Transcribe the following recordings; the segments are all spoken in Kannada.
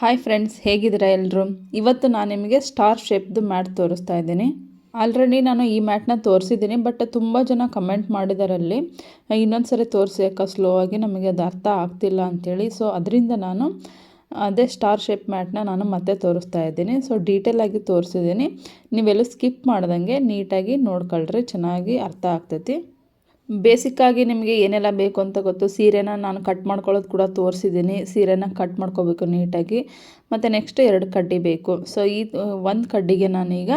ಹಾಯ್ ಫ್ರೆಂಡ್ಸ್ ಹೇಗಿದ್ದೀರಾ ಎಲ್ಲರೂ ಇವತ್ತು ನಾನು ನಿಮಗೆ ಸ್ಟಾರ್ ಶೇಪ್ದು ಮ್ಯಾಟ್ ತೋರಿಸ್ತಾ ಇದ್ದೀನಿ. ಆಲ್ರೆಡಿ ನಾನು ಈ ಮ್ಯಾಟ್ನ ತೋರಿಸಿದ್ದೀನಿ ಬಟ್ ತುಂಬ ಜನ ಕಮೆಂಟ್ ಮಾಡಿದಾರಲ್ಲಿ ಇನ್ನೊಂದು ಸರಿ ತೋರಿಸಿ ಯಾಕೆ ಸ್ಲೋ ಆಗಿ ನಮಗೆ ಅದು ಅರ್ಥ ಆಗ್ತಿಲ್ಲ ಅಂಥೇಳಿ ಸೊ ಅದರಿಂದ ನಾನು ಅದೇ ಸ್ಟಾರ್ ಶೇಪ್ ಮ್ಯಾಟ್ನ ನಾನು ಮತ್ತೆ ತೋರಿಸ್ತಾ ಇದ್ದೀನಿ. ಸೊ ಡೀಟೇಲಾಗಿ ತೋರಿಸಿದ್ದೀನಿ. ನೀವೆಲ್ಲೂ ಸ್ಕಿಪ್ ಮಾಡ್ದಂಗೆ ನೀಟಾಗಿ ನೋಡ್ಕೊಳ್ರಿ, ಚೆನ್ನಾಗಿ ಅರ್ಥ ಆಗ್ತೈತಿ. ಬೇಸಿಕ್ಕಾಗಿ ನಿಮಗೆ ಏನೆಲ್ಲ ಬೇಕು ಅಂತ ಗೊತ್ತು. ಸೀರೆನ ನಾನು ಕಟ್ ಮಾಡ್ಕೊಳ್ಳೋದು ಕೂಡ ತೋರಿಸಿದ್ದೀನಿ. ಸೀರೆನ ಕಟ್ ಮಾಡ್ಕೋಬೇಕು ನೀಟಾಗಿ. ಮತ್ತು ನೆಕ್ಸ್ಟ್ ಎರಡು ಕಡ್ಡಿ ಬೇಕು. ಸೊ ಈ ಒಂದು ಕಡ್ಡಿಗೆ ನಾನೀಗ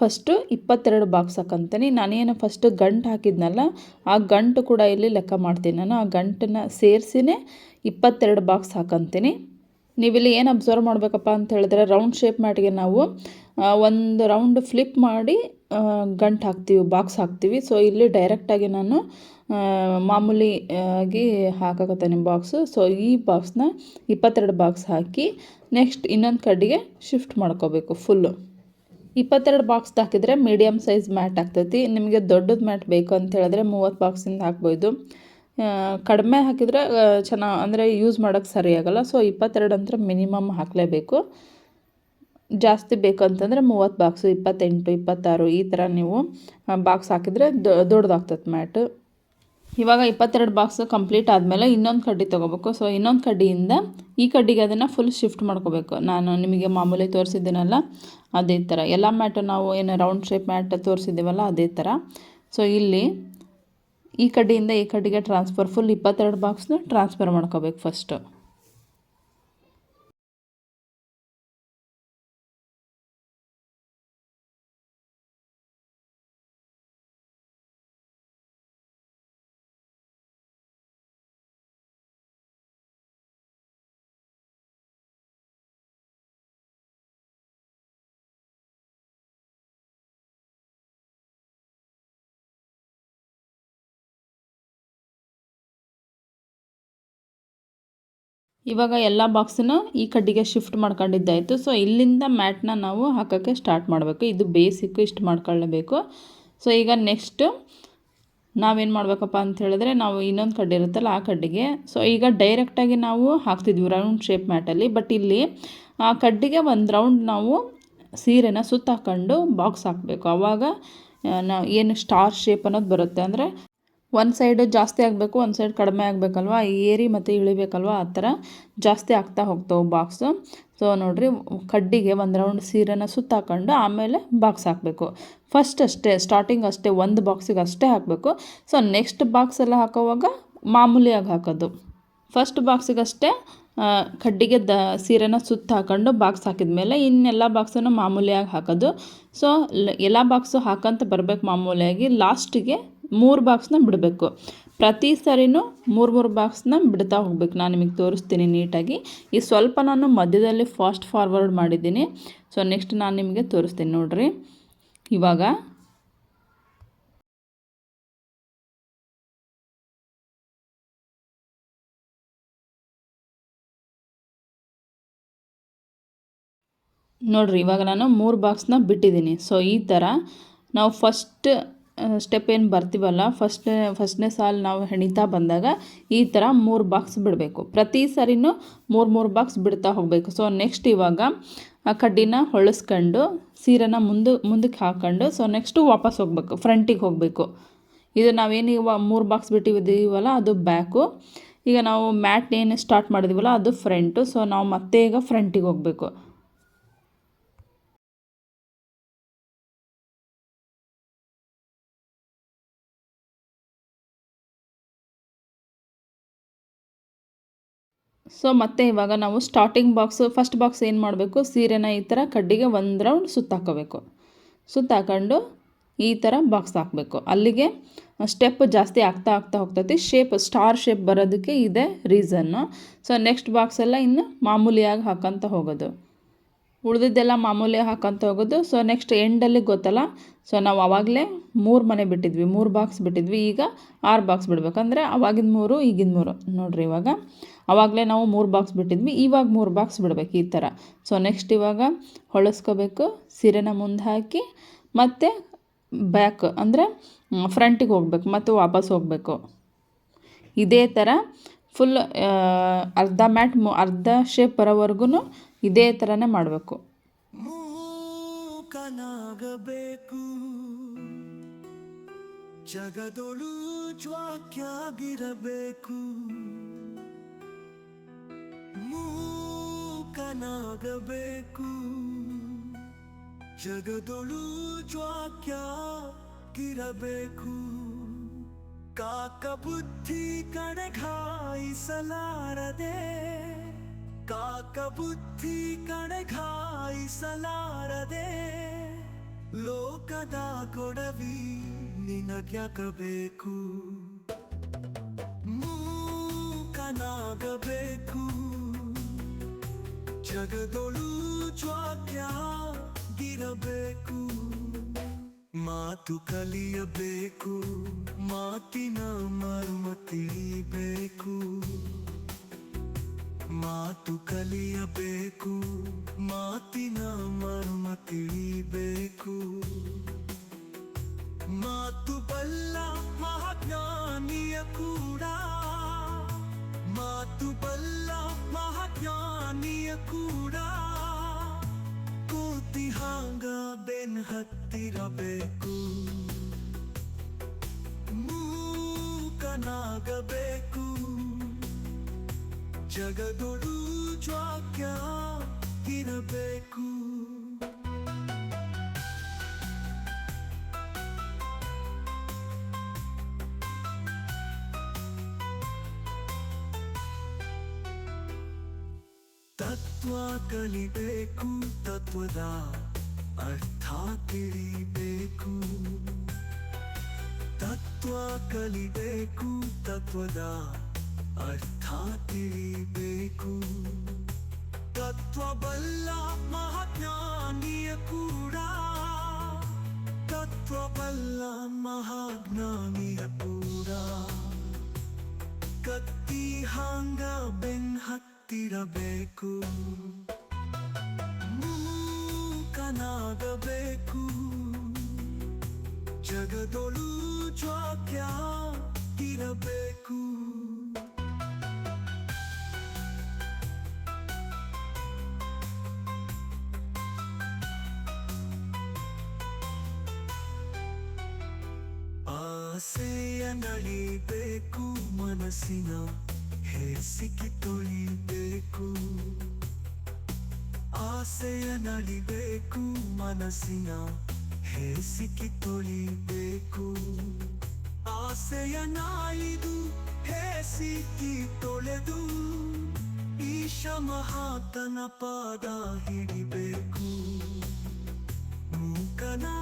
ಫಸ್ಟು ಇಪ್ಪತ್ತೆರಡು ಬಾಕ್ಸ್ ಹಾಕಂತೀನಿ. ನಾನೇನು ಫಸ್ಟು ಗಂಟು ಹಾಕಿದ್ನಲ್ಲ, ಆ ಗಂಟು ಕೂಡ ಇಲ್ಲಿ ಲೆಕ್ಕ ಮಾಡ್ತೀನಿ. ನಾನು ಆ ಗಂಟನ್ನ ಸೇರಿಸಿನೇ ಇಪ್ಪತ್ತೆರಡು ಬಾಕ್ಸ್ ಹಾಕಂತೀನಿ. ನೀವಿಲ್ಲಿ ಏನು ಅಬ್ಸರ್ವ್ ಮಾಡಬೇಕಪ್ಪ ಅಂತ ಹೇಳಿದ್ರೆ ರೌಂಡ್ ಶೇಪ್ ಮ್ಯಾಟ್ಗೆ ನಾವು ಒಂದು ರೌಂಡ್ ಫ್ಲಿಪ್ ಮಾಡಿ ಗಂಟು ಹಾಕ್ತೀವಿ ಬಾಕ್ಸ್ ಹಾಕ್ತೀವಿ. ಸೊ ಇಲ್ಲಿ ಡೈರೆಕ್ಟಾಗಿ ನಾನು ಮಾಮೂಲಿ ಆಗಿ ಹಾಕಕತ್ತೇನೆ ಬಾಕ್ಸು ಸೊ ಈ ಬಾಕ್ಸ್ನ ಇಪ್ಪತ್ತೆರಡು ಬಾಕ್ಸ್ ಹಾಕಿ ನೆಕ್ಸ್ಟ್ ಇನ್ನೊಂದು ಕಡೆಗೆ ಶಿಫ್ಟ್ ಮಾಡ್ಕೋಬೇಕು ಫುಲ್ಲು ಇಪ್ಪತ್ತೆರಡು ಬಾಕ್ಸ್ ಹಾಕಿದರೆ ಮೀಡಿಯಮ್ ಸೈಜ್ ಮ್ಯಾಟ್ ಆಗ್ತೈತಿ. ನಿಮಗೆ ದೊಡ್ಡದು ಮ್ಯಾಟ್ ಬೇಕು ಅಂತ ಹೇಳಿದ್ರೆ ಮೂವತ್ತು ಬಾಕ್ಸಿಂದ ಹಾಕ್ಬೋದು. ಕಡಿಮೆ ಹಾಕಿದರೆ ಚೆನ್ನ ಅಂದರೆ ಯೂಸ್ ಮಾಡೋಕ್ಕೆ ಸರಿಯಾಗಲ್ಲ. ಸೊ ಇಪ್ಪತ್ತೆರಡು ಅಂದರೆ ಮಿನಿಮಮ್ ಹಾಕಲೇಬೇಕು. ಜಾಸ್ತಿ ಬೇಕು ಅಂತಂದರೆ ಮೂವತ್ತು ಬಾಕ್ಸು ಇಪ್ಪತ್ತೆಂಟು, ಇಪ್ಪತ್ತಾರು ಈ ಥರ ನೀವು ಬಾಕ್ಸ್ ಹಾಕಿದರೆ ದೊಡ್ಡದಾಗ್ತದೆ ಮ್ಯಾಟು ಇವಾಗ ಇಪ್ಪತ್ತೆರಡು ಬಾಕ್ಸ್ ಕಂಪ್ಲೀಟ್ ಆದಮೇಲೆ ಇನ್ನೊಂದು ಕಡ್ಡಿ ತೊಗೋಬೇಕು. ಸೊ ಇನ್ನೊಂದು ಕಡ್ಡಿಯಿಂದ ಈ ಕಡ್ಡಿಗೆ ಅದನ್ನು ಫುಲ್ ಶಿಫ್ಟ್ ಮಾಡ್ಕೋಬೇಕು. ನಾನು ನಿಮಗೆ ಮಾಮೂಲಿ ತೋರಿಸಿದ್ದೀನಲ್ಲ, ಅದೇ ಥರ. ಎಲ್ಲ ಮ್ಯಾಟು ನಾವು ಏನು ರೌಂಡ್ ಶೇಪ್ ಮ್ಯಾಟ್ ತೋರಿಸಿದ್ದೀವಲ್ಲ, ಅದೇ ಥರ. ಸೊ ಇಲ್ಲಿ ಈ ಕಡ್ಡಿಯಿಂದ ಈ ಕಡ್ಡಿಗೆ ಟ್ರಾನ್ಸ್ಫರ್ ಫುಲ್ ಇಪ್ಪತ್ತೆರಡು ಬಾಕ್ಸ್ನ ಟ್ರಾನ್ಸ್ಫರ್ ಮಾಡ್ಕೋಬೇಕು ಫಸ್ಟು ಇವಾಗ ಎಲ್ಲ ಬಾಕ್ಸನ್ನು ಈ ಕಡ್ಡಿಗೆ ಶಿಫ್ಟ್ ಮಾಡ್ಕೊಂಡಿದ್ದಾಯಿತು. ಸೊ ಇಲ್ಲಿಂದ ಮ್ಯಾಟ್ನ ನಾವು ಹಾಕೋಕ್ಕೆ ಸ್ಟಾರ್ಟ್ ಮಾಡಬೇಕು. ಇದು ಬೇಸಿಕ್ ಇಷ್ಟು ಮಾಡ್ಕೊಳ್ಳಬೇಕು. ಸೊ ಈಗ ನೆಕ್ಸ್ಟು ನಾವೇನು ಮಾಡಬೇಕಪ್ಪ ಅಂತ ಹೇಳಿದ್ರೆ ನಾವು ಇನ್ನೊಂದು ಕಡ್ಡಿ ಇರುತ್ತಲ್ಲ ಆ ಕಡ್ಡಿಗೆ. ಸೊ ಈಗ ಡೈರೆಕ್ಟಾಗಿ ನಾವು ಹಾಕ್ತಿದ್ವಿ ರೌಂಡ್ ಶೇಪ್ ಮ್ಯಾಟಲ್ಲಿ ಬಟ್ ಇಲ್ಲಿ ಆ ಕಡ್ಡಿಗೆ ಒಂದು ರೌಂಡ್ ನಾವು ಸೀರೆನ ಸುತ್ತಾಕೊಂಡು ಬಾಕ್ಸ್ ಹಾಕಬೇಕು. ಆವಾಗ ನಾವು ಏನು ಸ್ಟಾರ್ ಶೇಪ್ ಅನ್ನೋದು ಬರುತ್ತೆ. ಅಂದರೆ ಒಂದು ಸೈಡ್ ಜಾಸ್ತಿ ಆಗಬೇಕು ಒಂದು ಸೈಡ್ ಕಡಿಮೆ ಆಗಬೇಕಲ್ವ? ಏರಿ ಮತ್ತು ಇಳಿಬೇಕಲ್ವ? ಆ ಥರ ಜಾಸ್ತಿ ಆಗ್ತಾ ಹೋಗ್ತಾವೆ ಬಾಕ್ಸು ಸೊ ನೋಡಿರಿ, ಕಡ್ಡಿಗೆ ಒಂದು ರೌಂಡ್ ಸೀರೆನ ಸುತ್ತಾಕೊಂಡು ಆಮೇಲೆ ಬಾಕ್ಸ್ ಹಾಕಬೇಕು. ಫಸ್ಟ್ ಅಷ್ಟೇ ಸ್ಟಾರ್ಟಿಂಗ್ ಅಷ್ಟೇ, ಒಂದು ಬಾಕ್ಸಿಗೆ ಅಷ್ಟೇ ಹಾಕಬೇಕು. ಸೊ ನೆಕ್ಸ್ಟ್ ಬಾಕ್ಸ್ ಎಲ್ಲ ಹಾಕೋವಾಗ ಮಾಮೂಲಿಯಾಗಿ ಹಾಕೋದು. ಫಸ್ಟ್ ಬಾಕ್ಸಿಗಷ್ಟೇ ಕಡ್ಡಿಗೆ ದ, ಸೀರೆನ ಸುತ್ತ ಹಾಕೊಂಡು ಬಾಕ್ಸ್ ಹಾಕಿದ ಮೇಲೆ ಇನ್ನೆಲ್ಲ ಬಾಕ್ಸನ್ನು ಮಾಮೂಲಿಯಾಗಿ ಹಾಕೋದು. ಸೊ ಎಲ್ಲ ಬಾಕ್ಸು ಹಾಕಂತ ಬರಬೇಕು ಮಾಮೂಲಿಯಾಗಿ. ಲಾಸ್ಟಿಗೆ ಮೂರು ಬಾಕ್ಸ್ನ ಬಿಡಬೇಕು. ಪ್ರತಿ ಸರಿನೂ ಮೂರು ಮೂರು ಬಾಕ್ಸ್ನ ಬಿಡ್ತಾ ಹೋಗ್ಬೇಕು. ನಾನು ನಿಮಗೆ ತೋರಿಸ್ತೀನಿ ನೀಟಾಗಿ. ಈ ಸ್ವಲ್ಪ ನಾನು ಮಧ್ಯದಲ್ಲಿ ಫಾಸ್ಟ್ ಫಾರ್ವರ್ಡ್ ಮಾಡಿದ್ದೀನಿ. ಸೊ ನೆಕ್ಸ್ಟ್ ನಾನು ನಿಮಗೆ ತೋರಿಸ್ತೀನಿ ನೋಡಿರಿ. ಇವಾಗ ನೋಡ್ರಿ, ಇವಾಗ ನಾನು ಮೂರು ಬಾಕ್ಸ್ನ ಬಿಟ್ಟಿದ್ದೀನಿ. ಸೊ ಈ ಥರ ನಾವು ಫಸ್ಟ್ ಸ್ಟೆಪ್ ಏನು ಬರ್ತೀವಲ್ಲ ಫಸ್ಟ್ ಫಸ್ಟ್ನೇ ಸಾಲು ನಾವು ಹೆಣಿತಾ ಬಂದಾಗ ಈ ಥರ ಮೂರು ಬಾಕ್ಸ್ ಬಿಡಬೇಕು. ಪ್ರತಿ ಸರಿನೂ ಮೂರು ಮೂರು ಬಾಕ್ಸ್ ಬಿಡ್ತಾ ಹೋಗಬೇಕು. ಸೊ ನೆಕ್ಸ್ಟ್ ಇವಾಗ, ಆ, ಕಡ್ಡಿನ ಹೊಳಸ್ಕೊಂಡು, ಸೀರೆನ ಮುಂದೆ, ಮುಂದಕ್ಕೆ ಹಾಕ್ಕೊಂಡು ಸೊ ನೆಕ್ಸ್ಟು ವಾಪಸ್ ಹೋಗಬೇಕು, ಫ್ರಂಟಿಗೆ ಹೋಗಬೇಕು. ಇದು ನಾವೇನು ಇವಾಗ ಮೂರು ಬಾಕ್ಸ್ ಬಿಟ್ಟಿದ್ದೀವಲ್ಲ, ಅದು ಬ್ಯಾಕು ಈಗ ನಾವು ಮ್ಯಾಟ್ ಏನು ಸ್ಟಾರ್ಟ್ ಮಾಡಿದೀವಲ್ಲ, ಅದು ಫ್ರಂಟು ಸೊ ನಾವು ಮತ್ತೆ ಈಗ ಫ್ರಂಟಿಗೆ ಹೋಗಬೇಕು. ಸೊ ಮತ್ತೆ ಇವಾಗ ನಾವು ಸ್ಟಾರ್ಟಿಂಗ್ ಬಾಕ್ಸು ಫಸ್ಟ್ ಬಾಕ್ಸ್ ಏನು ಮಾಡಬೇಕು? ಸೀರೆನ ಈ ಥರ ಕಡ್ಡಿಗೆ ಒಂದು ರೌಂಡ್ ಸುತ್ತಾಕೋಬೇಕು ಸುತ್ತಾಕೊಂಡು ಈ ಥರ ಬಾಕ್ಸ್ ಹಾಕಬೇಕು. ಅಲ್ಲಿಗೆ ಸ್ಟೆಪ್ ಜಾಸ್ತಿ ಆಗ್ತಾ ಆಗ್ತಾ ಹೋಗ್ತೈತಿ. ಶೇಪ್ ಸ್ಟಾರ್ ಶೇಪ್ ಬರೋದಕ್ಕೆ ಇದೆ ರೀಸನ್ನು ಸೊ ನೆಕ್ಸ್ಟ್ ಬಾಕ್ಸ್ ಎಲ್ಲ ಇನ್ನು ಮಾಮೂಲಿಯಾಗಿ ಹಾಕಂತ ಹೋಗೋದು. ಉಳಿದಿದ್ದೆಲ್ಲ ಮಾಮೂಲಿ ಹಾಕಂತ ಹೋಗೋದು. ಸೊ ನೆಕ್ಸ್ಟ್ ಎಂಡಲ್ಲಿ ಗೊತ್ತಲ್ಲ? ಸೊ ನಾವು ಆವಾಗಲೇ ಮೂರು ಮನೆ ಬಿಟ್ಟಿದ್ವಿ. ಮೂರು ಬಾಕ್ಸ್ ಬಿಟ್ಟಿದ್ವಿ. ಈಗ ಆರು ಬಾಕ್ಸ್ ಬಿಡಬೇಕಂದ್ರೆ ಅವಾಗಿನ ಮೂರು ಈಗಿನ ಮೂರು. ನೋಡಿರಿ ಇವಾಗ. ಆವಾಗಲೇ ನಾವು ಮೂರು ಬಾಕ್ಸ್ ಬಿಟ್ಟಿದ್ವಿ, ಇವಾಗ ಮೂರು ಬಾಕ್ಸ್ ಬಿಡಬೇಕು ಈ ಥರ ಸೊ ನೆಕ್ಸ್ಟ್ ಇವಾಗ ಹೊಳಸ್ಕೋಬೇಕು, ಸೀರೆನ ಮುಂದೆ ಹಾಕಿ ಮತ್ತು ಬ್ಯಾಕ್ ಅಂದರೆ ಫ್ರಂಟಿಗೆ ಹೋಗ್ಬೇಕು ಮತ್ತು ವಾಪಸ್ ಹೋಗಬೇಕು. ಇದೇ ಥರ ಫುಲ್ ಅರ್ಧ ಮ್ಯಾಟ್ ಅರ್ಧ ಶೇಪ್ ಬರೋವರೆಗೂ ಇದೇ ಥರನೇ ಮಾಡಬೇಕು. ಕನಾಗಬೇಕು ಜಗದೊಳು ಜ್ವಾಕ್ಯಾಗಿರಬೇಕು. ಮೂಕನಾಗಬೇಕು ಜಗದೊಳು ಜ್ವಾಕ್ಯಾಗಿರಬೇಕು. ಕಾಕ ಬುದ್ಧಿ ಕಡೆ ಖಾಯಿಸಲಾರದೆ ಕಾಕ ಬುದ್ಧಿ ಕಡೆ ಖಾಯಿಸಲಾರದೆ ಲೋಕದ ಕೊಡವಿ ನಿನಗ್ಯಾಕಬೇಕು. ಮೂಕನಾಗಬೇಕು. ಜಗದೊಳು ಜ್ವಾಕ್ಯಾಗಿರಬೇಕು ಮಾತು ಕಲಿಯಬೇಕು, ಮಾತಿನ ಮರ್ಮ ತಿಳಿಬೇಕು, ಮಾತು ಕಲಿಯಬೇಕು, ಮಾತಿನ ಮರ್ಮ ತಿಳಿಬೇಕು. ಮಾತು ಬಲ್ಲ ಮಹಾಜ್ಞಾನಿಯ ಕೂಡ ಮಾತು ಬಲ್ಲ ಮಹಾಜ್ಞಾನಿಯ ಕೂಡ ಕೂತಿ ಹಾಂಗ ಬೆನ್ ಹತ್ತಿರಬೇಕು ಮೂಕನಾಗಬೇಕು ಜಗದೊಳು ಜ್ವಾಕ್ಯ ತತ್ವ ಕಲಿಬೇಕು ತತ್ವದ ಅರ್ಥ ತಿಳಿಬೇಕು ತತ್ವ ಕಲಿಬೇಕು ತತ್ವದ ಅರ್ಥ ತಿಳಿಬೇಕು ತತ್ವ ಬಲ್ಲ ಮಹಾಜ್ಞಾನಿಯ ಕೂಡ ತತ್ವ ಬಲ್ಲ ಮಹಾಜ್ಞಾನಿಯ ಕೂಡ ಕತ್ತಿ ಹಾಂಗ ಬೆನ್ ಹತ್ತಿರಬೇಕು ಮೂಕನಾಗಬೇಕು. ಜಗದೊಳು ಜ್ವಾಕ್ಯ ಇರಬೇಕು ಆಸೆಯ ನಡಿಬೇಕು ಮನಸ್ಸಿನ ಹೇಸಿಗೆ ತೊಳಿಬೇಕು ಆಸೆಯ ನಡಿಬೇಕು, ಮನಸ್ಸಿನ ಹೇಸಿಗೆ ತೊಳಿಬೇಕು ಆಸೆಯ ನಾಯಿದು ಹೇಸಿಗೆ ತೊಳೆದು ಈಶ ಮಹಾತನ ಪಾದ ಹಿಡಿಬೇಕು. ಮೂಕನಾಗಬೇಕು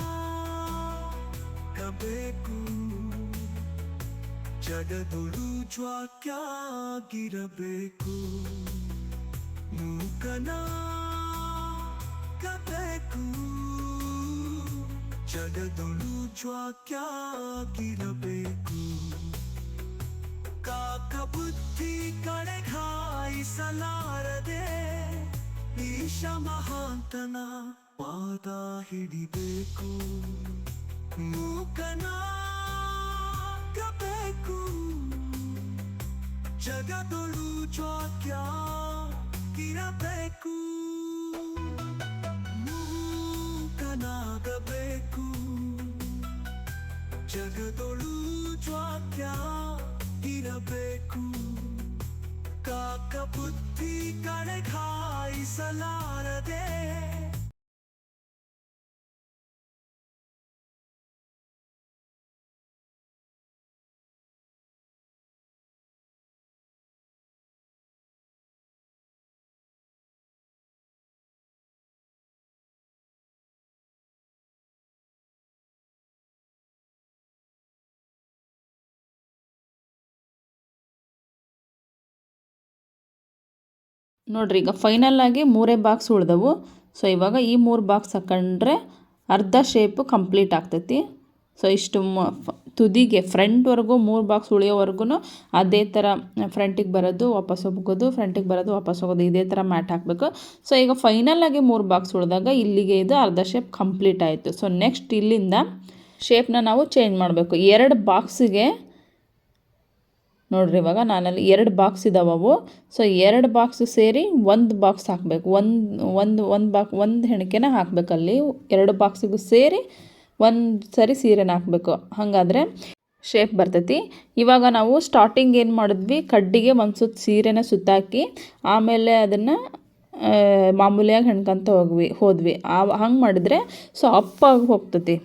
ಜಗದೊಳು ಜ್ವಾಕ್ಯಾಗಿರಬೇಕು. ಮೂಕನಾಗಬೇಕು ಜಗದೊಳು ಜ್ವಾಕ್ಯಾಗಿರಬೇಕು. ಕಾಕ ಬುದ್ಧಿ ಕಡೆ ಖಾಯಿಸಲಾರದೆ ಈಶ ಮಹಾಂತನ ಪಾದ ಹಿಡಿಬೇಕು. ಮೂಕನಾಗಬೇಕು ಜಗದೊಳು ಜ್ವಾಕ್ಯ ಇರಬೇಕು. ಮೂಕನಾಗಬೇಕು. ಜಗದೊಳು ಜ್ವಾಕ್ಯ ಇರಬೇಕು. ಕಾಕ ಬುದ್ಧಿ ಕಡೆ ನೋಡ್ರಿ, ಈಗ ಫೈನಲ್ ಆಗಿ ಮೂರೇ ಬಾಕ್ಸ್ ಉಳಿದವು. ಸೊ ಇವಾಗ ಈ ಮೂರು ಬಾಕ್ಸ್ ಹಾಕೊಂಡ್ರೆ ಅರ್ಧ ಶೇಪು ಕಂಪ್ಲೀಟ್ ಆಗ್ತೈತಿ. ಸೊ ಇಷ್ಟು ತುದಿಗೆ ಫ್ರಂಟ್ವರೆಗೂ ಮೂರು ಬಾಕ್ಸ್ ಉಳಿಯೋವರೆಗೂ ಅದೇ ಥರ ಫ್ರಂಟಿಗೆ ಬರೋದು, ವಾಪಸ್ ಹೋಗೋದು ಫ್ರಂಟಿಗೆ ಬರೋದು, ವಾಪಸ್ ಹೋಗೋದು, ಇದೇ ಥರ ಮ್ಯಾಟ್ ಹಾಕಬೇಕು. ಸೊ ಈಗ ಫೈನಲ್ ಆಗಿ ಮೂರು ಬಾಕ್ಸ್ ಉಳಿದಾಗ ಇಲ್ಲಿಗೆ ಇದು ಅರ್ಧ ಶೇಪ್ ಕಂಪ್ಲೀಟ್ ಆಯಿತು. ಸೊ ನೆಕ್ಸ್ಟ್ ಇಲ್ಲಿಂದ ಶೇಪ್ನ ನಾವು ಚೇಂಜ್ ಮಾಡಬೇಕು. ಎರಡು ಬಾಕ್ಸಿಗೆ ನೋಡ್ರಿ ಇವಾಗ ನಾನಲ್ಲಿ ಎರಡು ಬಾಕ್ಸ್ ಇದಾವೆ ಅವು. ಸೊ ಎರಡು ಬಾಕ್ಸ್ ಸೇರಿ ಒಂದು ಬಾಕ್ಸ್ ಹಾಕಬೇಕು. ಒಂದು ಒಂದು ಒಂದು ಬಾಕ್ ಒಂದು ಹೆಣಿಕೆನ ಹಾಕಬೇಕಲ್ಲಿ ಎರಡು ಬಾಕ್ಸಿಗೂ ಸೇರಿ ಒಂದು ಸರಿ ಸೀರೆನ ಹಾಕಬೇಕು. ಹಾಗಾದರೆ ಶೇಪ್ ಬರ್ತೈತಿ. ಇವಾಗ ನಾವು ಸ್ಟಾರ್ಟಿಂಗ್ ಏನು ಮಾಡಿದ್ವಿ? ಕಡ್ಡಿಗೆ ಒಂದು ಸುತ್ತ ಸೀರೆನ ಸುತ್ತಾಕಿ, ಆಮೇಲೆ ಅದನ್ನು ಮಾಮೂಲಿಯಾಗಿ ಹೆಣ್ಕೊಂತ ಹೋಗ್ವಿ, ಹೋದ್ವಿ. ಆ, ಹಂಗೆ ಮಾಡಿದರೆ ಸೊ ಅಪ್ಪಾಗಿ ಹೋಗ್ತತಿ.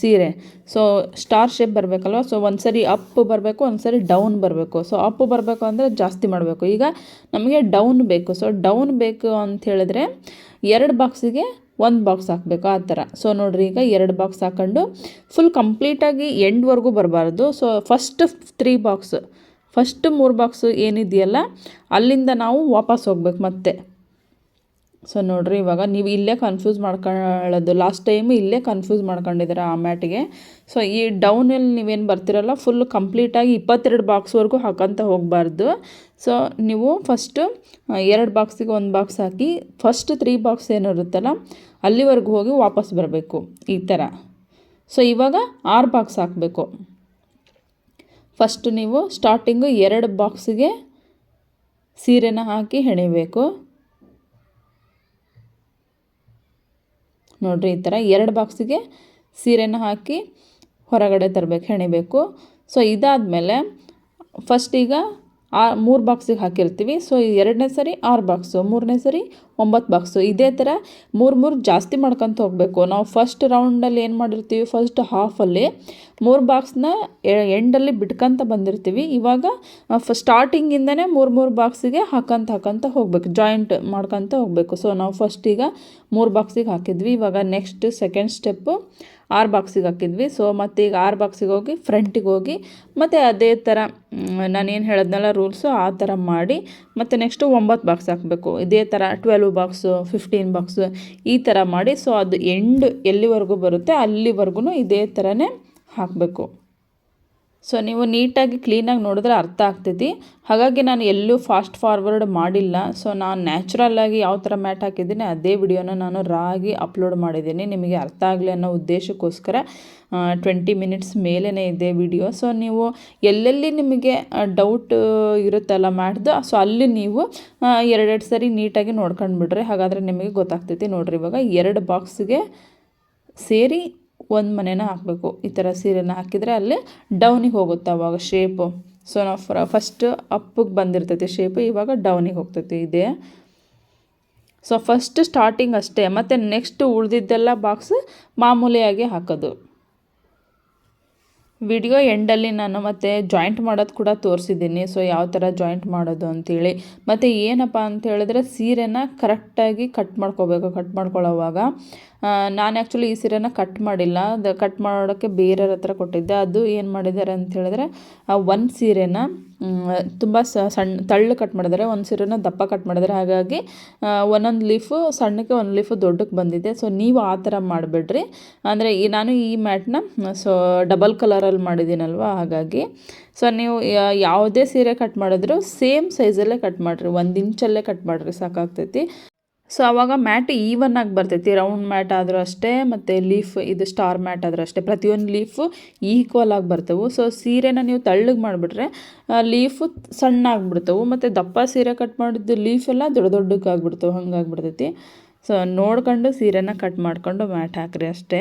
ಸೀರೆ. ಸೊ ಸ್ಟಾರ್ ಶೇಪ್ ಬರಬೇಕಲ್ವ? ಸೊ ಒಂದು ಸರಿ ಅಪ್ ಬರಬೇಕು ಒಂದು ಸರಿ ಡೌನ್ ಬರಬೇಕು. ಸೊ ಅಪ್ ಬರಬೇಕು ಅಂದರೆ ಜಾಸ್ತಿ ಮಾಡಬೇಕು. ಈಗ ನಮಗೆ ಡೌನ್ ಬೇಕು. ಸೊ ಡೌನ್ ಬೇಕು ಅಂತ ಹೇಳಿದ್ರೆ ಎರಡು ಬಾಕ್ಸಿಗೆ ಒಂದು ಬಾಕ್ಸ್ ಹಾಕಬೇಕು ಆ ಥರ. ಸೊ ನೋಡಿರಿ, ಈಗ ಎರಡು ಬಾಕ್ಸ್ ಹಾಕೊಂಡು ಫುಲ್ ಕಂಪ್ಲೀಟಾಗಿ ಎಂಡ್ವರೆಗೂ ಬರಬಾರ್ದು. So first three box first ಮೂರು ಬಾಕ್ಸು ಏನಿದೆಯಲ್ಲ, ಅಲ್ಲಿಂದ ನಾವು ವಾಪಸ್ ಹೋಗ್ಬೇಕು ಮತ್ತೆ. ಸೊ ನೋಡಿರಿ, ಇವಾಗ ನೀವು ಇಲ್ಲೇ ಕನ್ಫ್ಯೂಸ್ ಮಾಡ್ಕೊಳ್ಳೋದು. ಲಾಸ್ಟ್ ಟೈಮ್ ಇಲ್ಲೇ ಕನ್ಫ್ಯೂಸ್ ಮಾಡ್ಕೊಂಡಿದ್ದೀರ ಆ ಮ್ಯಾಟಿಗೆ ಸೊ ಈ ಡೌನಲ್ಲಿ ನೀವೇನು ಬರ್ತಿರಲ್ಲ ಫುಲ್ ಕಂಪ್ಲೀಟಾಗಿ ಇಪ್ಪತ್ತೆರಡು ಬಾಕ್ಸ್ವರೆಗೂ ಹಾಕಂತ ಹೋಗಬಾರ್ದು. ಸೊ ನೀವು ಫಸ್ಟು ಎರಡು ಬಾಕ್ಸಿಗೆ ಒಂದು ಬಾಕ್ಸ್ ಹಾಕಿ ಫಸ್ಟ್ ತ್ರೀ ಬಾಕ್ಸ್ ಏನಿರುತ್ತಲ್ಲ, ಅಲ್ಲಿವರೆಗೂ ಹೋಗಿ ವಾಪಸ್ ಬರಬೇಕು. ಈ ಥರ ಸೊ ಇವಾಗ ಆರು ಬಾಕ್ಸ್ ಹಾಕಬೇಕು. ಫಸ್ಟ್ ನೀವು ಸ್ಟಾರ್ಟಿಂಗು ಎರಡು ಬಾಕ್ಸಿಗೆ ಸೀರೆನ ಹಾಕಿ ಹೆಣಿಬೇಕು. ನೋಡಿರಿ ಈ ಥರ ಎರಡು ಬಾಕ್ಸಿಗೆ ಸೀರೆನ ಹಾಕಿ ಹೊರಗಡೆ ತರಬೇಕು, ಹೆಣಿಬೇಕು. ಸೊ ಇದಾದಮೇಲೆ ಫಸ್ಟ್ ಈಗ ಆ ಮೂರು ಬಾಕ್ಸಿಗೆ ಹಾಕಿರ್ತೀವಿ. ಸೊ ಎರಡನೇ ಸರಿ ಆರು ಬಾಕ್ಸು, ಮೂರನೇ ಸರಿ ಒಂಬತ್ತು ಬಾಕ್ಸು ಇದೇ ಥರ ಮೂರು ಮೂರು ಜಾಸ್ತಿ ಮಾಡ್ಕೊತ ಹೋಗಬೇಕು. ನಾವು ಫಸ್ಟ್ ರೌಂಡಲ್ಲಿ ಏನು ಮಾಡಿರ್ತೀವಿ? ಫಸ್ಟ್ ಹಾಫಲ್ಲಿ ಮೂರು ಬಾಕ್ಸ್ನ ಎಂಡಲ್ಲಿ ಬಿಟ್ಕೊಂತ ಬಂದಿರ್ತೀವಿ. ಇವಾಗ ಸ್ಟಾರ್ಟಿಂಗಿಂದನೇ ಮೂರು ಮೂರು ಬಾಕ್ಸಿಗೆ ಹಾಕಂತ ಹಾಕಂತ ಹೋಗ್ಬೇಕು. ಜಾಯಿಂಟ್ ಮಾಡ್ಕೊತ ಹೋಗಬೇಕು. ಸೊ ನಾವು ಫಸ್ಟ್ ಈಗ ಮೂರು ಬಾಕ್ಸಿಗೆ ಹಾಕಿದ್ವಿ. ಇವಾಗ ನೆಕ್ಸ್ಟ್ ಸೆಕೆಂಡ್ ಸ್ಟೆಪ್ಪು ಆರು ಬಾಕ್ಸಿಗೆ ಹಾಕಿದ್ವಿ. ಸೊ ಮತ್ತು ಈಗ ಆರು ಬಾಕ್ಸಿಗೆ ಹೋಗಿ ಫ್ರಂಟಿಗೆ ಹೋಗಿ ಮತ್ತು ಅದೇ ಥರ ನಾನೇನು ಹೇಳಿದ್ನಲ್ಲ ರೂಲ್ಸು ಆ ಥರ ಮಾಡಿ ಮತ್ತು ನೆಕ್ಸ್ಟು ಒಂಬತ್ತು ಬಾಕ್ಸ್ ಹಾಕಬೇಕು. ಇದೇ ಥರ ಟ್ವೆಲ್ವ್ ಬಾಕ್ಸು ಫಿಫ್ಟೀನ್ ಬಾಕ್ಸು ಈ ಥರ ಮಾಡಿ ಸೊ ಅದು ಎಂಡ್ ಎಲ್ಲಿವರೆಗೂ ಬರುತ್ತೆ ಅಲ್ಲಿವರೆಗೂ ಇದೇ ಥರನೇ ಹಾಕಬೇಕು. ಸೊ ನೀವು ನೀಟಾಗಿ ಕ್ಲೀನಾಗಿ ನೋಡಿದ್ರೆ ಅರ್ಥ ಆಗ್ತೈತಿ. ಹಾಗಾಗಿ ನಾನು ಎಲ್ಲೂ ಫಾಸ್ಟ್ ಫಾರ್ವರ್ಡ್ ಮಾಡಿಲ್ಲ. ಸೊ ನಾನು ನ್ಯಾಚುರಲ್ಲಾಗಿ ಯಾವ ಥರ ಮ್ಯಾಟ್ ಹಾಕಿದ್ದೀನಿ, ಅದೇ ವಿಡಿಯೋನ ನಾನು ರಾಗಿ ಅಪ್ಲೋಡ್ ಮಾಡಿದ್ದೀನಿ. ನಿಮಗೆ ಅರ್ಥ ಆಗಲಿ ಅನ್ನೋ ಉದ್ದೇಶಕ್ಕೋಸ್ಕರ ಟ್ವೆಂಟಿ ಮಿನಿಟ್ಸ್ ಮೇಲೇ ಇದೆ ವಿಡಿಯೋ ಸೊ ನೀವು ಎಲ್ಲೆಲ್ಲಿ ನಿಮಗೆ ಡೌಟ್ ಇರುತ್ತಲ್ಲ ಮ್ಯಾಟ್ದು ಸೊ ಅಲ್ಲಿ ನೀವು ಎರಡೆರಡು ಸರಿ ನೀಟಾಗಿ ನೋಡ್ಕೊಂಡು ಬಿಡ್ರಿ ಹಾಗಾದರೆ ನಿಮಗೆ ಗೊತ್ತಾಗ್ತೈತಿ ನೋಡಿರಿ ಇವಾಗ ಎರಡು ಬಾಕ್ಸ್ಗೆ ಸೇರಿ ಒಂದು ಮನೆನ ಹಾಕಬೇಕು. ಈ ಥರ ಸೀರೆನ ಹಾಕಿದರೆ ಅಲ್ಲಿ ಡೌನಿಗೆ ಹೋಗುತ್ತೆ ಅವಾಗ ಶೇಪು ಸೊ ನಾವು ಫ್ರ ಫಸ್ಟ್ ಅಪ್ಪಿಗೆ ಬಂದಿರ್ತೈತಿ ಶೇಪು ಇವಾಗ ಡೌನಿಗೆ ಹೋಗ್ತೈತಿ ಇದೆ. ಸೊ ಫಸ್ಟ್ ಸ್ಟಾರ್ಟಿಂಗ್ ಅಷ್ಟೇ. ಮತ್ತು ನೆಕ್ಸ್ಟ್ ಉಳಿದಿದ್ದೆಲ್ಲ ಬಾಕ್ಸ್ ಮಾಮೂಲಿಯಾಗಿ ಹಾಕೋದು. ವಿಡಿಯೋ ಎಂಡಲ್ಲಿ ನಾನು ಮತ್ತು ಜಾಯಿಂಟ್ ಮಾಡೋದು ಕೂಡ ತೋರಿಸಿದ್ದೀನಿ. ಸೊ ಯಾವ ಥರ ಜಾಯಿಂಟ್ ಮಾಡೋದು ಅಂಥೇಳಿ ಮತ್ತು ಏನಪ್ಪ ಅಂತ ಹೇಳಿದ್ರೆ ಸೀರೆನ ಕರೆಕ್ಟಾಗಿ ಕಟ್ ಮಾಡ್ಕೋಬೇಕು ಕಟ್ ಮಾಡ್ಕೊಳ್ಳೋವಾಗ. ನಾನು ಆ್ಯಕ್ಚುಲಿ ಈ ಸೀರೆನ ಕಟ್ ಮಾಡಿಲ್ಲ. ಅದು ಕಟ್ ಮಾಡೋಕ್ಕೆ ಬೇರೆಯವ್ರ ಹತ್ರ ಕೊಟ್ಟಿದ್ದೆ. ಅದು ಏನು ಮಾಡಿದ್ದಾರೆ ಅಂತ ಹೇಳಿದ್ರೆ ಒಂದು ಸೀರೆನ ತುಂಬ ಸಣ್ಣ ತಳ್ಳು ಕಟ್ ಮಾಡಿದ್ದಾರೆ. ಒಂದು ಸೀರೆನ ದಪ್ಪ ಕಟ್ ಮಾಡಿದ್ದಾರೆ. ಹಾಗಾಗಿ ಒಂದೊಂದು ಲೀಫು ಸಣ್ಣಕ್ಕೆ ಒಂದು ಲೀಫು ದೊಡ್ಡಕ್ಕೆ ಬಂದಿದೆ. ಸೊ ನೀವು ಆ ಥರ ಮಾಡಿಬಿಡ್ರಿ. ಅಂದರೆ ಈ, ನಾನು ಈ ಮ್ಯಾಟ್ನ ಸೊ ಡಬಲ್ ಕಲರಲ್ಲಿ ಮಾಡಿದ್ದೀನಲ್ವ? ಹಾಗಾಗಿ ಸೊ ನೀವು ಯಾವುದೇ ಸೀರೆ ಕಟ್ ಮಾಡಿದ್ರು ಸೇಮ್ ಸೈಜಲ್ಲೇ ಕಟ್ ಮಾಡಿರಿ. ಒಂದು ಇಂಚಲ್ಲೇ ಕಟ್ ಮಾಡಿರಿ. ಸಾಕಾಗ್ತೈತಿ. ಸೊ ಆವಾಗ ಮ್ಯಾಟ್ ಈವನ್ ಆಗಿ ಬರ್ತೈತಿ. ರೌಂಡ್ ಮ್ಯಾಟ್ ಆದರೂ ಅಷ್ಟೇ, ಮತ್ತು ಲೀಫ್ ಇದು ಸ್ಟಾರ್ ಮ್ಯಾಟ್ ಆದರೂ ಅಷ್ಟೇ. ಪ್ರತಿಯೊಂದು ಲೀಫು ಈಕ್ವಲ್ ಆಗಿ ಬರ್ತವೆ. ಸೊ ಸೀರೆನ ನೀವು ತಳ್ಳಗೆ ಮಾಡಿಬಿಟ್ರೆ ಲೀಫು ಸಣ್ಣ ಆಗಿಬಿಡ್ತವೆ ಮತ್ತು ದಪ್ಪ ಸೀರೆ ಕಟ್ ಮಾಡಿದ್ದು ಲೀಫ್ ಎಲ್ಲ ದೊಡ್ಡ ದೊಡ್ಡಕ್ಕೆ ಆಗಿಬಿಡ್ತವೆ ಹಂಗಾಗ್ಬಿಡ್ತೈತಿ ಸೊ ನೋಡ್ಕೊಂಡು ಸೀರೆನ ಕಟ್ ಮಾಡಿಕೊಂಡು ಮ್ಯಾಟ್ ಹಾಕ್ರಿ ಅಷ್ಟೇ.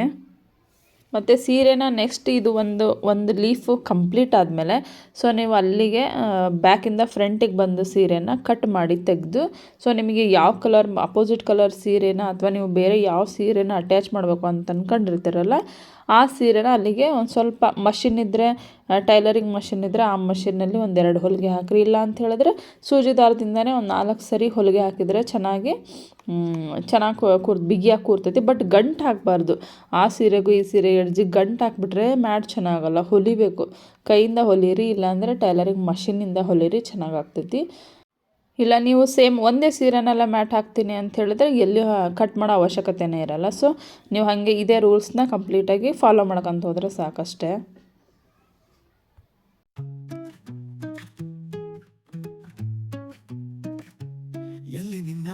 ಮತ್ತು ಸೀರೆನ ನೆಕ್ಸ್ಟ್ ಇದು ಒಂದು ಒಂದು ಲೀಫು ಕಂಪ್ಲೀಟ್ ಆದಮೇಲೆ ಸೊ ನೀವು ಅಲ್ಲಿಗೆ ಬ್ಯಾಕಿಂದ ಫ್ರಂಟಿಗೆ ಬಂದು ಸೀರೆನ ಕಟ್ ಮಾಡಿ ತೆಗೆದು ಸೊ ನಿಮಗೆ ಯಾವ ಕಲರ್ ಅಪೋಸಿಟ್ ಕಲರ್ ಸೀರೆನ ಅಥವಾ ನೀವು ಬೇರೆ ಯಾವ ಸೀರೆನ ಅಟ್ಯಾಚ್ ಮಾಡಬೇಕು ಅಂತ ಅಂದ್ಕೊಂಡಿರ್ತೀರಲ್ಲ ಆ ಸೀರೆನ ಅಲ್ಲಿಗೆ ಒಂದು ಸ್ವಲ್ಪ ಮಷಿನ್ ಇದ್ದರೆ ಟೈಲರಿಂಗ್ ಮಷಿನ್ ಇದ್ದರೆ ಆ ಮಷಿನ್ನಲ್ಲಿ ಒಂದೆರಡು ಹೊಲಿಗೆ ಹಾಕ್ರಿ. ಇಲ್ಲ ಅಂತ ಹೇಳಿದ್ರೆ ಸೂಜಿ ದಾರದಿಂದನೇ ಒಂದು ನಾಲ್ಕು ಸರಿ ಹೊಲಿಗೆ ಹಾಕಿದರೆ ಚೆನ್ನಾಗಿ ಚೆನ್ನಾಗಿ ಕೂರ್, ಬಿಗಿಯಾಗಿ ಕೂರ್ತೈತಿ. ಬಟ್ ಗಂಟು ಹಾಕಬಾರ್ದು. ಆ ಸೀರೆಗೂ ಈ ಸೀರೆ ಎಡ್ಜಿಗೆ ಗಂಟು ಹಾಕ್ಬಿಟ್ರೆ ಮ್ಯಾಟ್ ಚೆನ್ನಾಗಲ್ಲ. ಹೊಲಿಬೇಕು. ಕೈಯಿಂದ ಹೊಲಿಯಿರಿ, ಇಲ್ಲಾಂದರೆ ಟೈಲರಿಂಗ್ ಮಷಿನ್ನಿಂದ ಹೊಲಿರಿ ಚೆನ್ನಾಗಿ ಆಗ್ತೈತಿ. ಇಲ್ಲ, ನೀವು ಸೇಮ್ ಒಂದೇ ಸೀರೆನೆಲ್ಲ ಮ್ಯಾಟ್ ಹಾಕ್ತೀನಿ ಅಂತ ಹೇಳಿದ್ರೆ ಎಲ್ಲಿ ಕಟ್ ಮಾಡೋ ಅವಶ್ಯಕತೆನೇ ಇರಲ್ಲ. ಸೊ ನೀವು ಹಾಗೆ ಇದೇ ರೂಲ್ಸ್ನ ಕಂಪ್ಲೀಟಾಗಿ ಫಾಲೋ ಮಾಡ್ಕೊಂತ ಹೋದರೆ ಸಾಕಷ್ಟೇ. ಎಲ್ಲಿ ನಿನ್ನ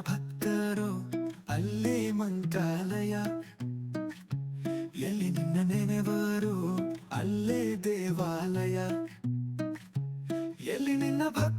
ಅಲ್ಲೇ ಮಂತ್ರಾಲಯ. ಎಲ್ಲಿ ನಿನ್ನ ಅಲ್ಲೇ ದೇವಾಲಯ. ನಿನ್ನ ಭಕ್ತರೋ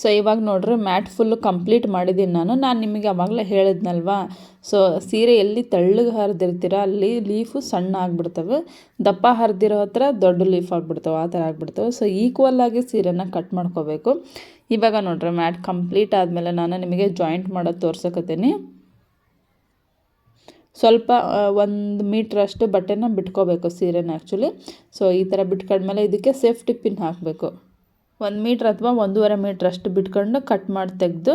ಸೊ ಇವಾಗ ನೋಡ್ರಿ, ಮ್ಯಾಟ್ ಫುಲ್ಲು ಕಂಪ್ಲೀಟ್ ಮಾಡಿದ್ದೀನಿ ನಾನು. ನಾನು ನಿಮಗೆ ಅವಾಗಲೇ ಹೇಳಿದ್ನಲ್ವಾ? ಸೊ ಸೀರೆ ಎಲ್ಲಿ ತೆಳ್ಳಗೆ ಹರಿದಿರ್ತೀರ, ಅಲ್ಲಿ ಲೀಫು ಸಣ್ಣ ಆಗಿಬಿಡ್ತವೆ. ದಪ್ಪ ಹರಿದಿರೋ ಹತ್ರ ದೊಡ್ಡ ಲೀಫ್ ಆಗಿಬಿಡ್ತವೆ, ಆ ಥರ ಆಗಿಬಿಡ್ತವೆ. ಸೊ ಈಕ್ವಲ್ ಆಗಿ ಸೀರೆನ ಕಟ್ ಮಾಡ್ಕೋಬೇಕು. ಇವಾಗ ನೋಡ್ರಿ, ಮ್ಯಾಟ್ ಕಂಪ್ಲೀಟ್ ಆದಮೇಲೆ ನಾನು ನಿಮಗೆ ಜಾಯಿಂಟ್ ಮಾಡೋದು ತೋರ್ಸಕತ್ತೀನಿ. ಸ್ವಲ್ಪ ಒಂದು ಮೀಟ್ರಷ್ಟು ಬಟ್ಟೆನ ಬಿಟ್ಕೋಬೇಕು ಸೀರೆನ ಆ್ಯಕ್ಚುಲಿ ಸೊ ಈ ಥರ ಬಿಟ್ಕೊಂಡ್ಮೇಲೆ ಇದಕ್ಕೆ ಸೇಫ್ಟಿ ಪಿನ್ ಹಾಕಬೇಕು. ಒಂದು ಮೀಟ್ರ್ ಅಥವಾ ಒಂದೂವರೆ ಮೀಟ್ರ್ ಅಷ್ಟು ಬಿಟ್ಕೊಂಡು ಕಟ್ ಮಾಡಿ ತೆಗೆದು,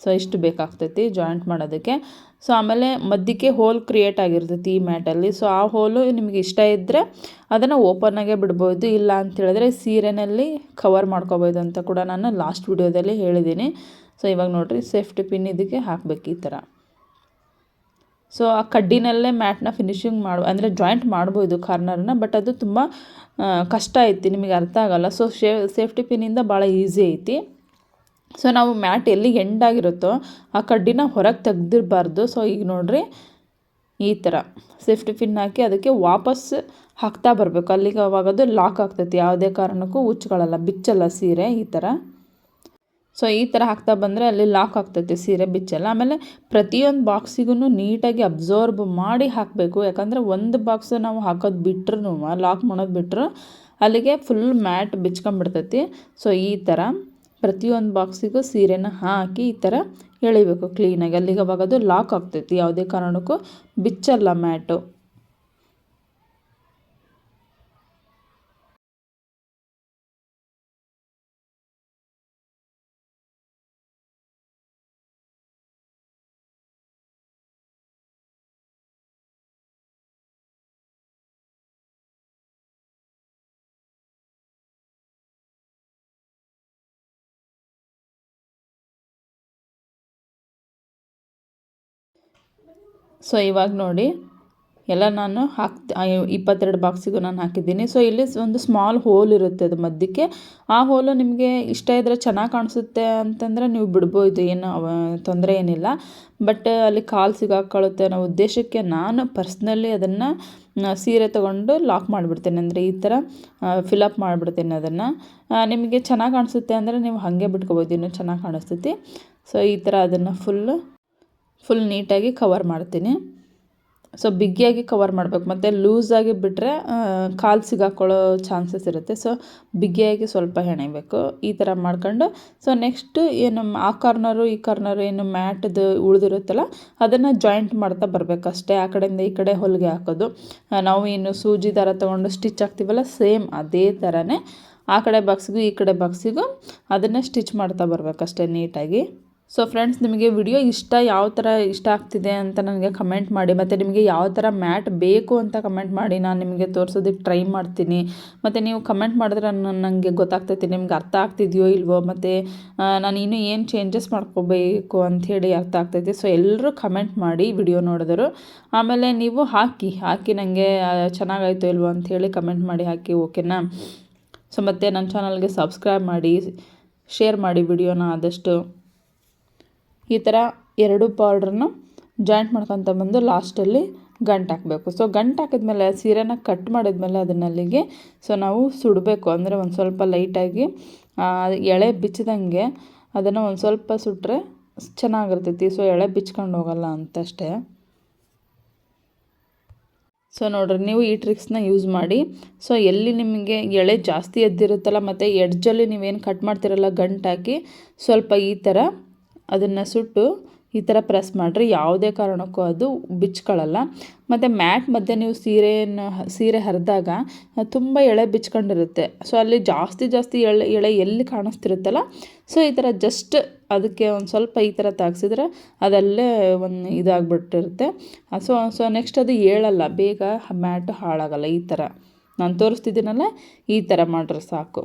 ಸೊ ಇಷ್ಟು ಬೇಕಾಗ್ತೈತಿ ಜಾಯಿಂಟ್ ಮಾಡೋದಕ್ಕೆ. ಸೊ ಆಮೇಲೆ ಮಧ್ಯಕ್ಕೆ ಹೋಲ್ ಕ್ರಿಯೇಟ್ ಆಗಿರ್ತೈತಿ ಈ ಮ್ಯಾಟಲ್ಲಿ ಸೊ ಆ ಹೋಲು ನಿಮಗೆ ಇಷ್ಟ ಇದ್ದರೆ ಅದನ್ನು ಓಪನ್ನಾಗೆ ಬಿಡ್ಬೋದು. ಇಲ್ಲ ಅಂತ ಹೇಳಿದ್ರೆ ಸೀರೆನಲ್ಲಿ ಕವರ್ ಮಾಡ್ಕೋಬೋದು ಅಂತ ಕೂಡ ನಾನು ಲಾಸ್ಟ್ ವಿಡಿಯೋದಲ್ಲಿ ಹೇಳಿದ್ದೀನಿ. ಸೊ ಇವಾಗ ನೋಡಿರಿ ಸೇಫ್ಟಿ ಪಿನ್ ಇದಕ್ಕೆ ಹಾಕಬೇಕು ಈ ಥರ ಸೊ ಆ ಕಡ್ಡಿನಲ್ಲೇ ಮ್ಯಾಟ್ನ ಫಿನಿಶಿಂಗ್ ಮಾಡು, ಅಂದರೆ ಜಾಯಿಂಟ್ ಮಾಡ್ಬೋದು ಕಾರ್ನರ್ನ ಬಟ್ ಅದು ತುಂಬ ಕಷ್ಟ ಐತಿ, ನಿಮಗೆ ಅರ್ಥ ಆಗಲ್ಲ. ಸೊ ಶೇ ಸೇಫ್ಟಿ ಪಿನ್ನಿಂದ ಭಾಳ ಈಸಿ ಐತಿ. ಸೊ ನಾವು ಮ್ಯಾಟ್ ಎಲ್ಲಿ ಎಂಡ್ ಆಗಿರುತ್ತೋ ಆ ಕಡ್ಡಿನ ಹೊರಗೆ ತೆಗ್ದಿರಬಾರ್ದು. ಸೊ ಈಗ ನೋಡಿರಿ, ಈ ಥರ ಸೇಫ್ಟಿ ಪಿನ್ ಹಾಕಿ ಅದಕ್ಕೆ ವಾಪಸ್ ಹಾಕ್ತಾ ಬರಬೇಕು. ಅಲ್ಲಿಗೆ ಅವಾಗ ಅದು ಲಾಕ್ ಆಗ್ತೈತಿ. ಯಾವುದೇ ಕಾರಣಕ್ಕೂ ಉಚ್ಚಗಳಲ್ಲ, ಬಿಚ್ಚಲ್ಲ ಸೀರೆ, ಈ ಥರ ಸೊ ಈ ಥರ ಹಾಕ್ತಾ ಬಂದರೆ ಅಲ್ಲಿ ಲಾಕ್ ಆಗ್ತೈತೆ ಸೀರೆ, ಬಿಚ್ಚಲ್ಲ. ಆಮೇಲೆ ಪ್ರತಿಯೊಂದು ಬಾಕ್ಸಿಗೂ ನೀಟಾಗಿ ಅಬ್ಸರ್ಬ್ ಮಾಡಿ ಹಾಕಬೇಕು. ಯಾಕಂದರೆ ಒಂದು ಬಾಕ್ಸ್ ನಾವು ಹಾಕೋದು ಬಿಟ್ರೂ ಲಾಕ್ ಮಾಡೋದು ಬಿಟ್ಟರು ಅಲ್ಲಿಗೆ ಫುಲ್ ಮ್ಯಾಟ್ ಬಿಚ್ಕೊಂಡ್ಬಿಡ್ತೈತಿ. ಸೊ ಈ ಥರ ಪ್ರತಿಯೊಂದು ಬಾಕ್ಸಿಗೂ ಸೀರೆನ ಹಾಕಿ ಈ ಥರ ಎಳಿಬೇಕು. ಕ್ಲೀನಾಗಿ ಅಲ್ಲಿಗೆ ಅವಾಗ ಅದು ಲಾಕ್ ಆಗ್ತೈತಿ. ಯಾವುದೇ ಕಾರಣಕ್ಕೂ ಬಿಚ್ಚಲ್ಲ ಮ್ಯಾಟು ಸೊ ಇವಾಗ ನೋಡಿ. ಎಲ್ಲ ನಾನು ಹಾಕ್ತಿ ಇಪ್ಪತ್ತೆರಡು ಬಾಕ್ಸಿಗೂ ನಾನು ಹಾಕಿದ್ದೀನಿ. ಸೊ ಇಲ್ಲಿ ಒಂದು ಸ್ಮಾಲ್ ಹೋಲ್ ಇರುತ್ತೆ ಅದು ಮಧ್ಯಕ್ಕೆ. ಆ ಹೋಲು ನಿಮಗೆ ಇಷ್ಟ ಇದ್ದರೆ ಚೆನ್ನಾಗಿ ಕಾಣಿಸುತ್ತೆ ಅಂತಂದರೆ ನೀವು ಬಿಡ್ಬೋದು. ಏನು ತೊಂದರೆ ಏನಿಲ್ಲ. ಬಟ್ ಅಲ್ಲಿ ಕಾಲು ಸಿಗಾಕೊಳ್ಳುತ್ತೆ ಅನ್ನೋ ಉದ್ದೇಶಕ್ಕೆ ನಾನು ಪರ್ಸ್ನಲಿ ಅದನ್ನು ಸೀರೆ ತೊಗೊಂಡು ಲಾಕ್ ಮಾಡಿಬಿಡ್ತೇನೆ. ಅಂದರೆ ಈ ಥರ ಫಿಲಪ್ ಮಾಡಿಬಿಡ್ತೇನೆ ಅದನ್ನು. ನಿಮಗೆ ಚೆನ್ನಾಗಿ ಕಾಣಿಸುತ್ತೆ ಅಂದರೆ ನೀವು ಹಾಗೆ ಬಿಟ್ಕೋಬೋದು. ಇನ್ನೂ ಚೆನ್ನಾಗಿ ಕಾಣಿಸ್ತೈತಿ. ಸೊ ಈ ಥರ ಅದನ್ನು ಫುಲ್ಲು ಫುಲ್ ನೀಟಾಗಿ ಕವರ್ ಮಾಡ್ತೀನಿ. ಸೊ ಬಿಗಿಯಾಗಿ ಕವರ್ ಮಾಡಬೇಕು. ಮತ್ತು ಲೂಸಾಗಿ ಬಿಟ್ಟರೆ ಕಾಲು ಸಿಗಾಕೊಳ್ಳೋ ಚಾನ್ಸಸ್ ಇರುತ್ತೆ. ಸೊ ಬಿಗಿಯಾಗಿ ಸ್ವಲ್ಪ ಹೆಣಿಬೇಕು. ಈ ಥರ ಮಾಡ್ಕೊಂಡು ಸೊ ನೆಕ್ಸ್ಟ್ ಏನು ಆ ಕಾರ್ನರು ಈ ಕಾರ್ನರು ಏನು ಮ್ಯಾಟ್ದು ಉಳಿದಿರುತ್ತಲ್ಲ, ಅದನ್ನು ಜಾಯಿಂಟ್ ಮಾಡ್ತಾ ಬರಬೇಕು ಅಷ್ಟೇ. ಆ ಕಡೆಯಿಂದ ಈ ಕಡೆ ಹೊಲಿಗೆ ಹಾಕೋದು. ನಾವು ಏನು ಸೂಜಿ ದಾರ ತೊಗೊಂಡು ಸ್ಟಿಚ್ ಹಾಕ್ತೀವಲ್ಲ, ಸೇಮ್ ಅದೇ ಥರನೇ ಆ ಕಡೆ ಬಾಕ್ಸಿಗೂ ಈ ಕಡೆ ಬಾಕ್ಸಿಗೂ ಅದನ್ನು ಸ್ಟಿಚ್ ಮಾಡ್ತಾ ಬರಬೇಕಷ್ಟೇ ನೀಟಾಗಿ ಸೊ ಫ್ರೆಂಡ್ಸ್ ನಿಮಗೆ ವಿಡಿಯೋ ಇಷ್ಟ ಯಾವ ಥರ ಇಷ್ಟ ಆಗ್ತಿದೆ ಅಂತ ನನಗೆ ಕಮೆಂಟ್ ಮಾಡಿ, ಮತ್ತು ನಿಮಗೆ ಯಾವ ಥರ ಮ್ಯಾಟ್ ಬೇಕು ಅಂತ ಕಮೆಂಟ್ ಮಾಡಿ ನಾನು ನಿಮಗೆ ತೋರಿಸೋದಕ್ಕೆ ಟ್ರೈ ಮಾಡ್ತೀನಿ. ಮತ್ತು ನೀವು ಕಮೆಂಟ್ ಮಾಡಿದ್ರೆ ನನಗೆ ಗೊತ್ತಾಗ್ತೈತಿ ನಿಮ್ಗೆ ಅರ್ಥ ಆಗ್ತಿದೆಯೋ ಇಲ್ವೋ, ಮತ್ತು ನಾನು ಇನ್ನೂ ಏನು ಚೇಂಜಸ್ ಮಾಡ್ಕೋಬೇಕು ಅಂಥೇಳಿ ಅರ್ಥ ಆಗ್ತೈತಿ. ಸೊ ಎಲ್ಲರೂ ಕಮೆಂಟ್ ಮಾಡಿ ವಿಡಿಯೋ ನೋಡಿದ್ರು. ಆಮೇಲೆ ನೀವು ಹಾಕಿ ಹಾಕಿ ನನಗೆ ಚೆನ್ನಾಗಾಯ್ತು ಇಲ್ವೋ ಅಂಥೇಳಿ ಕಮೆಂಟ್ ಮಾಡಿ ಹಾಕಿ ಓಕೆನಾ ಸೊ ಮತ್ತು ನನ್ನ ಚಾನಲ್ಗೆ ಸಬ್ಸ್ಕ್ರೈಬ್ ಮಾಡಿ ಶೇರ್ ಮಾಡಿ ವಿಡಿಯೋನ ಆದಷ್ಟು. ಈ ಥರ ಎರಡು ಬಾರ್ಡ್ರನ್ನ ಜಾಯಿಂಟ್ ಮಾಡ್ಕೊತ ಬಂದು ಲಾಸ್ಟಲ್ಲಿ ಗಂಟು ಹಾಕಬೇಕು. ಸೊ ಗಂಟು ಹಾಕಿದ್ಮೇಲೆ, ಸೀರೆನ ಕಟ್ ಮಾಡಿದ್ಮೇಲೆ ಅದನ್ನ ಅಲ್ಲಿಗೆ ಸೊ ನಾವು ಸುಡಬೇಕು. ಅಂದರೆ ಒಂದು ಸ್ವಲ್ಪ ಲೈಟಾಗಿ ಎಳೆ ಬಿಚ್ಚಿದಂಗೆ ಅದನ್ನು ಒಂದು ಸ್ವಲ್ಪ ಸುಟ್ಟರೆ ಚೆನ್ನಾಗಿರ್ತೈತಿ. ಸೊ ಎಳೆ ಬಿಚ್ಕೊಂಡು ಹೋಗಲ್ಲ ಅಂತಷ್ಟೇ. ಸೊ ನೋಡ್ರಿ, ನೀವು ಈ ಟ್ರಿಕ್ಸ್ನ ಯೂಸ್ ಮಾಡಿ. ಸೊ ಎಲ್ಲಿ ನಿಮಗೆ ಎಳೆ ಜಾಸ್ತಿ ಎದ್ದಿರುತ್ತಲ್ಲ, ಮತ್ತು ಎಡ್ಜಲ್ಲಿ ನೀವೇನು ಕಟ್ ಮಾಡ್ತಿರಲ್ಲ ಗಂಟು ಹಾಕಿ, ಸ್ವಲ್ಪ ಈ ಥರ ಅದನ್ನು ಸುಟ್ಟು ಈ ಥರ ಪ್ರೆಸ್ ಮಾಡಿರಿ. ಯಾವುದೇ ಕಾರಣಕ್ಕೂ ಅದು ಬಿಚ್ಕೊಳ್ಳಲ್ಲ. ಮತ್ತು ಮ್ಯಾಟ್ ಮಧ್ಯೆ ನೀವು ಸೀರೆಯನ್ನು, ಸೀರೆ ಹರಿದಾಗ ತುಂಬ ಎಳೆ ಬಿಚ್ಕೊಂಡಿರುತ್ತೆ. ಸೊ ಅಲ್ಲಿ ಜಾಸ್ತಿ ಜಾಸ್ತಿ ಎಳೆ ಎಳೆ ಎಲ್ಲಿ ಕಾಣಿಸ್ತಿರುತ್ತಲ್ಲ ಸೊ ಈ ಥರ ಜಸ್ಟ್ ಅದಕ್ಕೆ ಒಂದು ಸ್ವಲ್ಪ ಈ ಥರ ತಾಗ್ಸಿದ್ರೆ ಅದಲ್ಲೇ ಒಂದು ಇದಾಗ್ಬಿಟ್ಟಿರುತ್ತೆ. ಸೊ ಸೊ ನೆಕ್ಸ್ಟ್ ಅದು ಹೇಳಲ್ಲ. ಬೇಗ ಮ್ಯಾಟ್ ಹಾಳಾಗಲ್ಲ. ಈ ಥರ ನಾನು ತೋರಿಸ್ತಿದ್ದೀನಲ್ಲ, ಈ ಥರ ಮಾಡ್ರೆ ಸಾಕು.